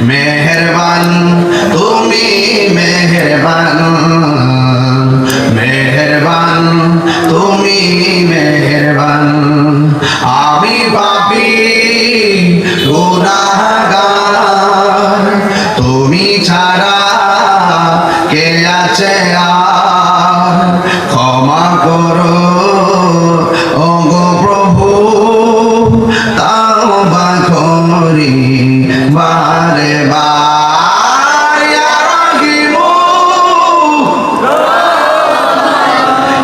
মেহরবান তুমি মেহরবান।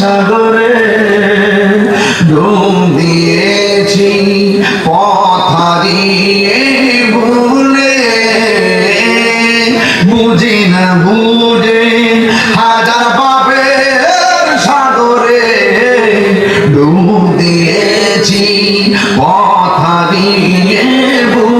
সাগরে ডুব দিয়েছি পথারি ভুলে। বুঝি না বুঝে হাজার পাপের সাগরে ডুব দিয়েছি পথারি হারিয়ে ভুলে।